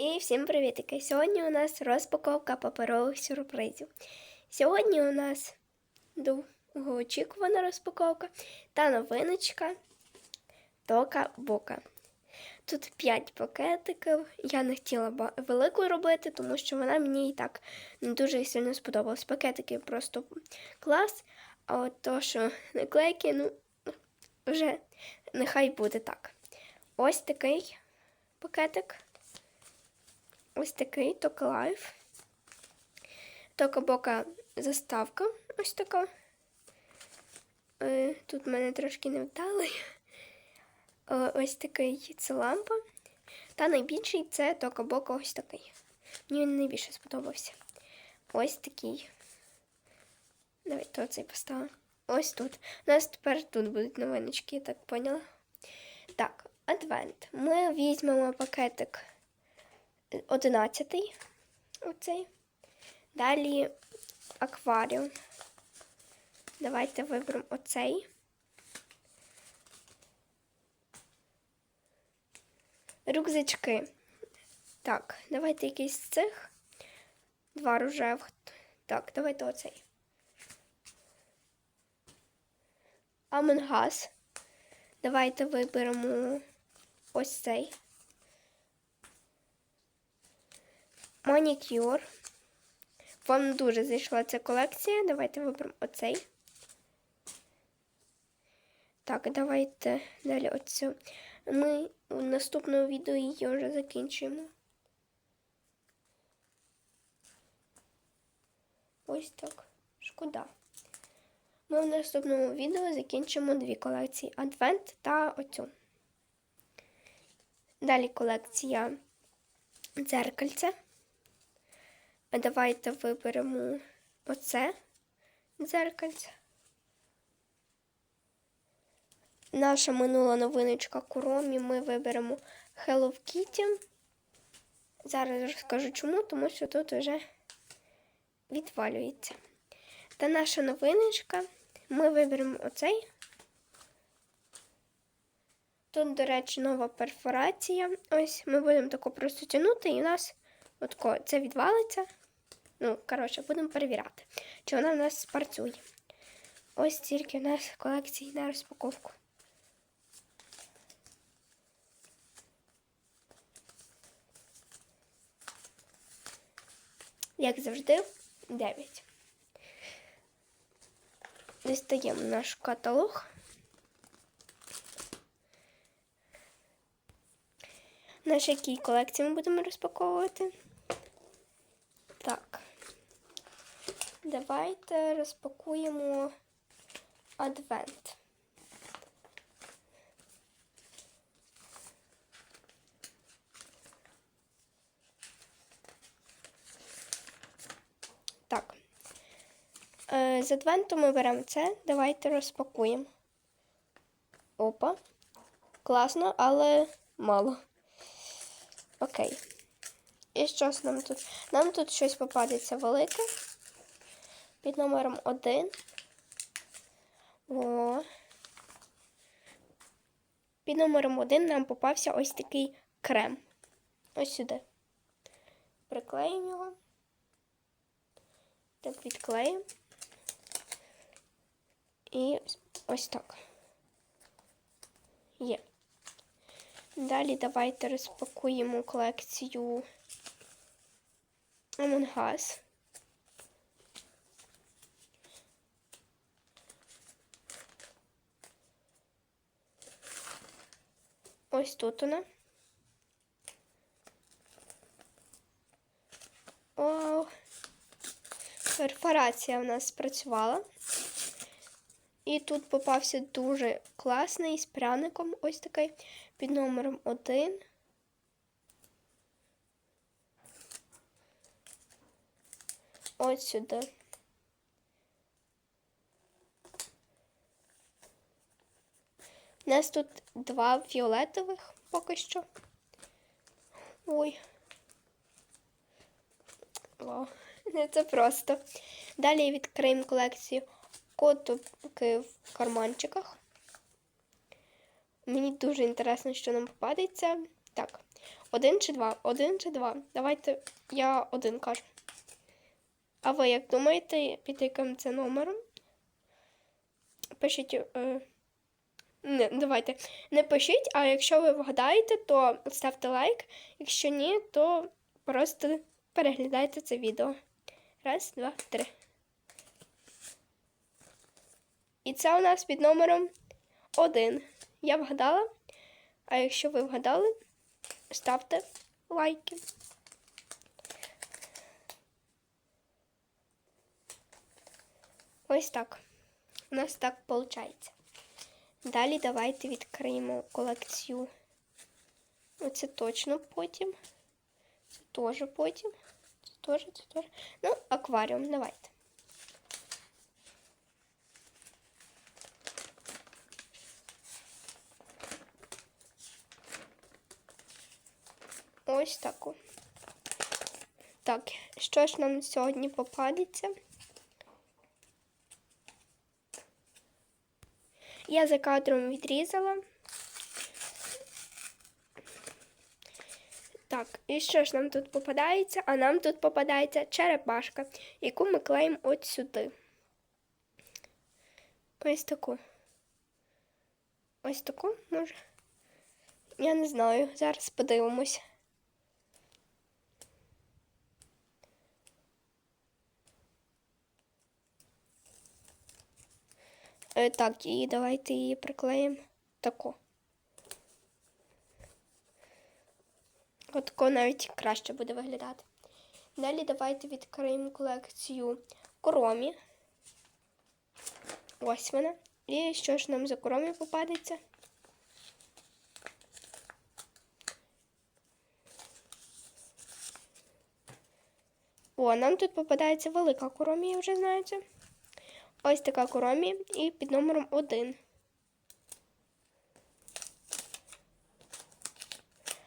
І всім привітики! Сьогодні у нас розпаковка паперових сюрпризів. Сьогодні у нас довгоочікувана розпаковка та новиночка Тока Бока. Тут 5 пакетиків. Я не хотіла велику робити, тому що вона мені і так не дуже сильно сподобалась. Пакетики просто клас, а от то, що наклейки, ну, вже нехай буде так. Ось такий пакетик. Ось такий Тока Лайф. Тока Бока заставка. Ось така. Е, Тут мене трошки не вдали. Е, Ось такий це лампа. Та найбільший це Тока Бока ось такий. Мені він найбільше сподобався. Ось такий. Давайте оцей поставимо. Ось тут. У нас тепер тут будуть новиночки, я так поняла. Так, адвент. Ми візьмемо пакетик 11. Оцей. Далі акваріум. Давайте виберемо оцей. Рюкзачки. Так, давайте якийсь з цих. Два рожевих. Так, давайте оцей. Амонгас. Давайте виберемо ось цей. Манікюр. Вам дуже зайшла ця колекція. Давайте виберемо оцей. Так, давайте далі оцю. Ми у наступному відео її вже закінчуємо. Ось так. Шкода. Ми в наступному відео закінчимо дві колекції Адвент та оцю. Далі колекція дзеркальце. А Давайте виберемо оце дзеркальце. Наша минула новиночка Куромі. Ми виберемо Hello Kitty. Зараз розкажу чому, тому що тут вже відвалюється. Та наша новиночка. Ми виберемо оцей. Тут, до речі, нова перфорація. Ось ми будемо тако просто тягнути, і у нас отко це відвалиться. Ну, коротше, будемо перевіряти, чи вона в нас спрацює. Ось тільки у нас колекції на розпаковку. Як завжди, 9. Дістаємо наш каталог. Наш якій колекції ми будемо розпаковувати. Так. Давайте розпакуємо адвент. Так. Е, З адвенту ми беремо це. Давайте розпакуємо. Опа. Класно, але мало. Окей. І що нам тут? Нам тут щось попадеться велике. Під номером 1. О. Під номером 1 нам попався ось такий крем. Ось сюди. Приклеїмо його. Так, відклеїмо. І ось так. Є. Далі давайте розпакуємо колекцію Among Us. Ось тут вона. О, перфорація в нас спрацювала. І тут попався дуже класний з пряником, ось такий під номером 1. Ось сюди. У нас тут два фіолетових поки що. Ой. Не це просто. Далі відкриємо колекцію котики в карманчиках. Мені дуже інтересно, що нам попадеться. Так, Один чи два? Один чи два? Давайте я один кажу. А ви як думаєте, під яким це номером? Пишіть. Е... Не, давайте. Не пишіть, а якщо ви вгадаєте, то ставте лайк. Якщо ні, то просто переглядайте це відео. Раз, два, три. І це у нас під номером один. Я вгадала. А якщо ви вгадали, ставте лайки. Ось так. У нас так виходить. Далі давайте відкриємо колекцію. Оце точно потім. Це теж потім. Це теж, це теж. Ну, акваріум, давайте. Ось таку. Так, що ж нам сьогодні попадеться? Я за кадром відрізала. Так, і що ж нам тут попадається? А нам тут попадається черепашка, яку ми клеїмо от сюди. Ось таку. Ось таку, може. Я не знаю. Зараз подивимось. Так, і давайте її приклеїмо таку. Отако навіть краще буде виглядати. Далі давайте відкриємо колекцію коромі. Ось вона. І що ж нам за коромі попадеться? О, нам тут попадається велика коромія, вже знаєте. Ось така коромі і під номером 1.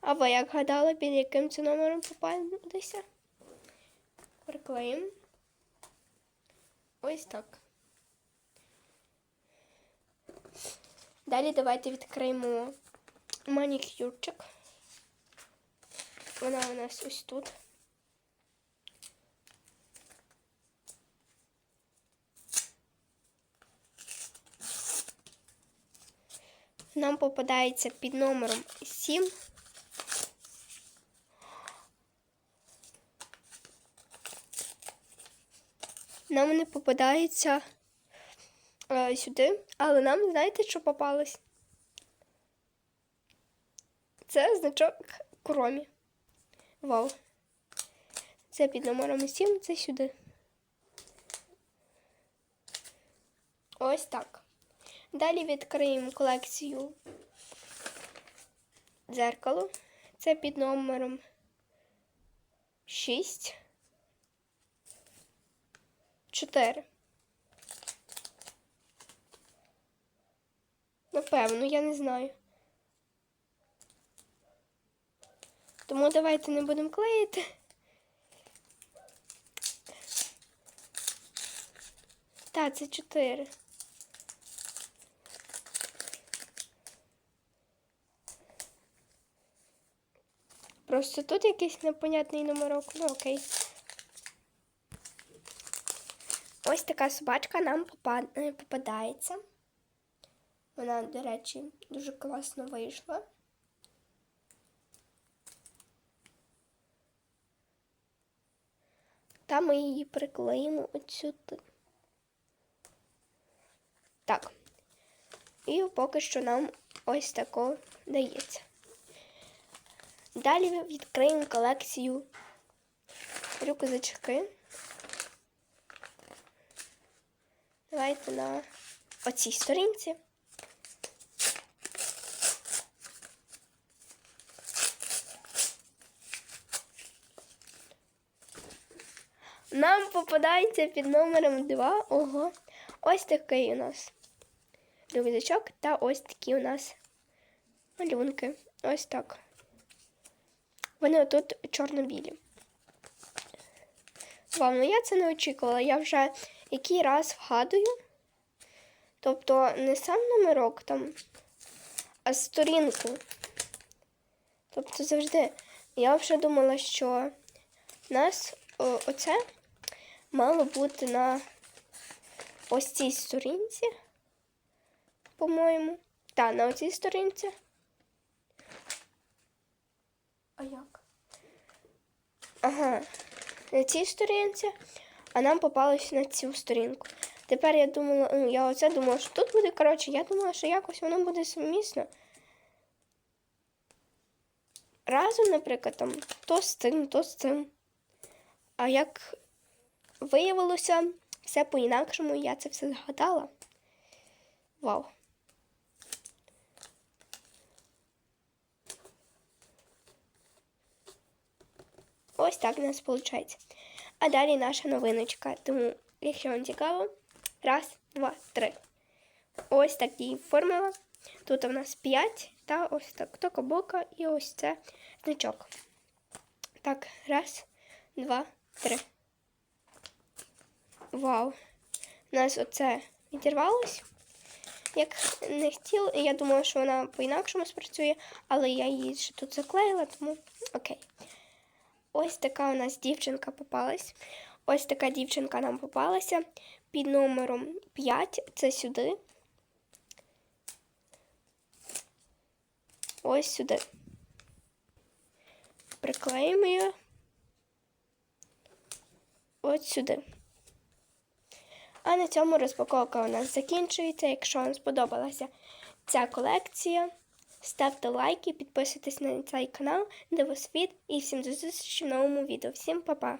А ви як гадали, під яким це номером попадеться? Приклеїмо. Ось так. Далі давайте відкриємо манікюрчик. Вона у нас ось тут. Нам попадається під номером 7. Нам не попадається е, сюди, але нам, знаєте, що попалось? Це значок кромі. Вау. Це під номером 7, це сюди. Ось так. Далі відкриємо колекцію дзеркало. Це під номером 6. 4. Напевно, я не знаю. Тому давайте не будемо клеїти. Так, це 4. Просто тут якийсь непонятний номерок. Ну окей. Ось така собачка нам попадається. Вона, до речі, дуже класно вийшла. Та ми її приклеїмо от сюди. Так. І поки що нам ось тако дається. Далі відкриємо колекцію рюкзачки. Давайте на оцій сторінці. Нам попадається під номером 2. Ого. Ось такий у нас рюкзачок та ось такі у нас малюнки. Ось так. Вони отут чорно-білі. Вам, ну я це не очікувала. Я вже який раз вгадую. Тобто не сам номерок там, а сторінку. Тобто завжди. Я вже думала, що у нас о, оце мало бути на ось цій сторінці, по-моєму. Так, на оцій сторінці. А як? Ага, на цій сторінці, а нам попалось на цю сторінку. Тепер я думала, ну, я оце думала, що тут буде, коротше, я думала, що якось воно буде сумісно. Разом, наприклад, там то з цим, то з цим. А як виявилося, все по-інакшому, я це все згадала. Вау. Ось так у нас виходить. А далі наша новиночка. Тому, якщо вам цікаво, раз, два, три. Ось такі формула. Тут у нас 5, та ось так токобока і ось це значок. Так, раз, два, три. Вау. У нас оце відірвалось. Як не хотіла, я думала, що вона по-інакшому спрацює, але я її ще тут заклеїла, тому окей. Ось така у нас дівчинка попалась. Ось така дівчинка нам попалася під номером 5. Це сюди. Ось сюди. Приклеїмо її. Ось сюди. А на цьому розпаковка у нас закінчується. Якщо вам сподобалася ця колекція, ставте лайки, підписуйтесь на цей канал, Дивосвіт і всім до зустрічі в новому відео. Всім па-па!